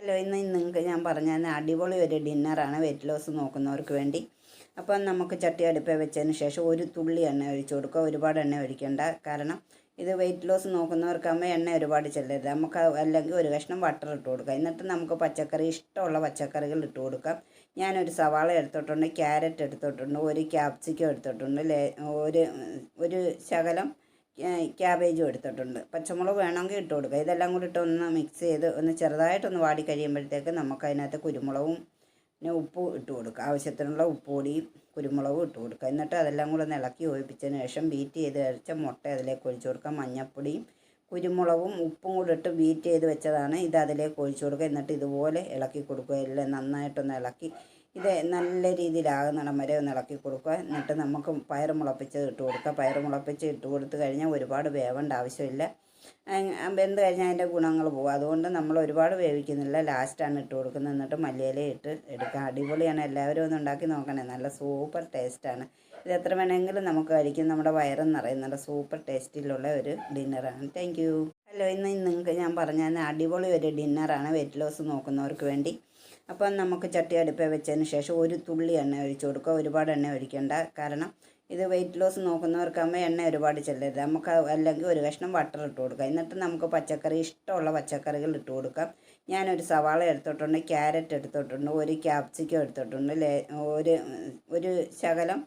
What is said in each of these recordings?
Hello ഇന്ന് നിങ്ങൾക്ക് ഞാൻ പറഞ്ഞ അടിപൊളി ഒരു ഡിന്നറാണ് വെയിറ്റ് ലോസ് നോക്കുന്നവർക്ക് വേണ്ടി. അപ്പം നമുക്ക് ചട്ടി അടുപ്പേ വെച്ചതിന് ശേഷം ഒരു തുള്ളി എണ്ണ ഒഴിച്ചു കൊടുക്കുക. ഒരുപാട് എണ്ണ ഒഴിക്കേണ്ട. കാരണം ഇത് വെയിറ്റ് ലോസ് നോക്കുന്നവർക്കാകുമ്പോൾ എണ്ണ ഒരുപാട് ചെല്ലരുത്. നമുക്ക് അല്ലെങ്കിൽ ഒരു കഷ്ണം ബട്ടർ ഇട്ട് കൊടുക്കുക. എന്നിട്ട് നമുക്ക് പച്ചക്കറി ഇഷ്ടമുള്ള പച്ചക്കറികൾ ഇട്ട് കൊടുക്കാം. ഞാനൊരു സവാള എടുത്തിട്ടുണ്ട് ക്യാരറ്റ് എടുത്തിട്ടുണ്ട് ഒരു ക്യാപ്സിക്കം എടുത്തിട്ടുണ്ട് ഒരു ഒരു ശകലം ക്യാബേജും എടുത്തിട്ടുണ്ട്. പച്ചമുളക് വേണമെങ്കിൽ ഇട്ട് കൊടുക്കുക ഇതെല്ലാം കൂടി ഇട്ട് ഒന്ന് മിക്സ് ചെയ്ത് ഒന്ന് ചെറുതായിട്ടൊന്ന് വാടി കഴിയുമ്പോഴത്തേക്ക് നമുക്ക് അതിനകത്ത് കുരുമുളകും പിന്നെ ഉപ്പും ഇട്ട് കൊടുക്കുക ആവശ്യത്തിനുള്ള ഉപ്പുപൊടിയും കുരുമുളകും ഇട്ട് കൊടുക്കുക എന്നിട്ട് അതെല്ലാം കൂടെ ഒന്ന് ഇളക്കി ഒഴിപ്പിച്ചതിന് ശേഷം ബീറ്റ് ചെയ്ത് കഴിച്ച മുട്ട അതിലേക്ക് ഒഴിച്ചു കൊടുക്കുക മഞ്ഞൾപ്പൊടിയും കുരുമുളകും ഉപ്പും കൂടെ ഇട്ട് ബീറ്റ് ചെയ്ത് വെച്ചതാണ്. ഇത് അതിലേക്ക് ഒഴിച്ചു കൊടുക്കുക. എന്നിട്ട് ഇതുപോലെ ഇളക്കി കൊടുക്കുക. എല്ലാം നന്നായിട്ടൊന്ന് ഇളക്കി ഇത് നല്ല രീതിയിലാകുന്നിടം വരെ ഒന്ന് ഇളക്കി കൊടുക്കുക. എന്നിട്ട് നമുക്ക് പയർ മുളപ്പിച്ച് ഇട്ട് കൊടുക്കുക. പയർ മുളപ്പിച്ച് ഇട്ട് കൊടുത്തു കഴിഞ്ഞാൽ ഒരുപാട് വേവേണ്ട ആവശ്യമില്ല. വെന്ത് കഴിഞ്ഞാൽ അതിന്റെ ഗുണങ്ങൾ പോകും. അതുകൊണ്ട് നമ്മൾ ഒരുപാട് വേവിക്കുന്നില്ല. ലാസ്റ്റാണ് ഇട്ട് കൊടുക്കുന്നത്. എന്നിട്ട് മല്ലിയില ഇട്ട് എടുക്കുക അടിപൊളിയാണ്. എല്ലാവരും ഒന്ന് ഉണ്ടാക്കി നോക്കണേ. നല്ല സൂപ്പർ ടേസ്റ്റാണ് ഇത് എത്ര വേണമെങ്കിലും നമുക്ക് കഴിക്കും. നമ്മുടെ വയറും നിറയും. നല്ല സൂപ്പർ ടേസ്റ്റിലുള്ള ഒരു ഡിന്നറാണ് താങ്ക് ഹലോ ഇന്ന് നിങ്ങൾക്ക് ഞാൻ പറഞ്ഞ അടിപൊളി ഒരു ഡിന്നറാണ് വെയിറ്റ് ലോസ് നോക്കുന്നവർക്ക് വേണ്ടി. അപ്പം നമുക്ക് ചട്ടി അടുപ്പേ വെച്ചതിന് ശേഷം ഒരു തുള്ളി എണ്ണ ഒഴിച്ചു കൊടുക്കുക. ഒരുപാട് എണ്ണ ഒഴിക്കേണ്ട. കാരണം ഇത് വെയിറ്റ് ലോസ് നോക്കുന്നവർക്കാകുമ്പോൾ എണ്ണ ഒരുപാട് ചെല്ലരുത്. നമുക്ക് അല്ലെങ്കിൽ ഒരു കഷ്ണം ബട്ടർ ഇട്ട് കൊടുക്കുക. എന്നിട്ട് നമുക്ക് പച്ചക്കറി ഇഷ്ടമുള്ള പച്ചക്കറികൾ ഇട്ട് കൊടുക്കാം. ഞാനൊരു സവാള എടുത്തിട്ടുണ്ട് ക്യാരറ്റ് എടുത്തിട്ടുണ്ട് ഒരു ക്യാപ്സിക്കം എടുത്തിട്ടുണ്ട് ഒരു ഒരു ശകലം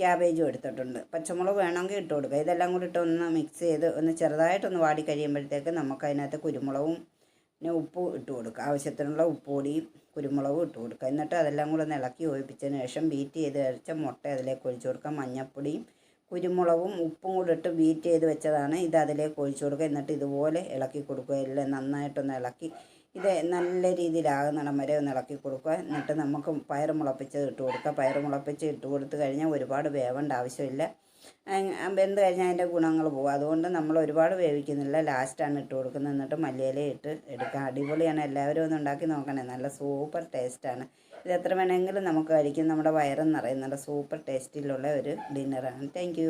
ക്യാബേജും എടുത്തിട്ടുണ്ട്. പച്ചമുളക് വേണമെങ്കിൽ ഇട്ട് കൊടുക്കുക. ഇതെല്ലാം കൂടി ഇട്ട് ഒന്ന് മിക്സ് ചെയ്ത് ഒന്ന് ചെറുതായിട്ടൊന്ന് വാടി കഴിയുമ്പോഴത്തേക്ക് നമുക്ക് അതിനകത്ത് കുരുമുളകും പിന്നെ ഉപ്പ് ഇട്ട് കൊടുക്കുക. ആവശ്യത്തിനുള്ള ഉപ്പുപൊടിയും കുരുമുളകും ഇട്ട് കൊടുക്കുക. എന്നിട്ട് അതെല്ലാം കൂടെ ഇളക്കി യോജിപ്പിച്ചതിന് ശേഷം ബീറ്റ് ചെയ്ത് വെച്ച മുട്ട അതിലേക്ക് ഒഴിച്ചു കൊടുക്കുക. മഞ്ഞൾപ്പൊടിയും കുരുമുളകും ഉപ്പും കൂടെ ഇട്ട് ബീറ്റ് ചെയ്ത് വെച്ചതാണ് ഇത് അതിലേക്ക് ഒഴിച്ചു കൊടുക്കുക. എന്നിട്ട് ഇതുപോലെ ഇളക്കി കൊടുക്കുക. എല്ലാം നന്നായിട്ടൊന്ന് ഇളക്കി ഇത് നല്ല രീതിയിലാകുന്നിടം വരെ ഒന്ന് ഇളക്കി കൊടുക്കുക. എന്നിട്ട് നമുക്ക് പയർ മുളപ്പിച്ചത് ഇട്ട് കൊടുക്കുക. പയർ മുളപ്പിച്ച് ഇട്ട് കൊടുത്തു കഴിഞ്ഞാൽ ഒരുപാട് വേവേണ്ട ആവശ്യമില്ല. വെന്ത് കഴിഞ്ഞാൽ അതിന്റെ ഗുണങ്ങൾ പോകും. അതുകൊണ്ട് നമ്മൾ ഒരുപാട് വേവിക്കുന്നില്ല. ലാസ്റ്റാണ് ഇട്ട് കൊടുക്കുന്നത്. എന്നിട്ട് മല്ലിയില ഇട്ട് എടുക്കുക അടിപൊളിയാണ്. എല്ലാവരും ഒന്ന് ഉണ്ടാക്കി നോക്കണേ. നല്ല സൂപ്പർ ടേസ്റ്റാണ് ഇത് എത്ര വേണമെങ്കിലും നമുക്ക് കഴിക്കും. നമ്മുടെ വയറും നല്ല സൂപ്പർ ടേസ്റ്റിലുള്ള ഒരു ഡിന്നറാണ് താങ്ക്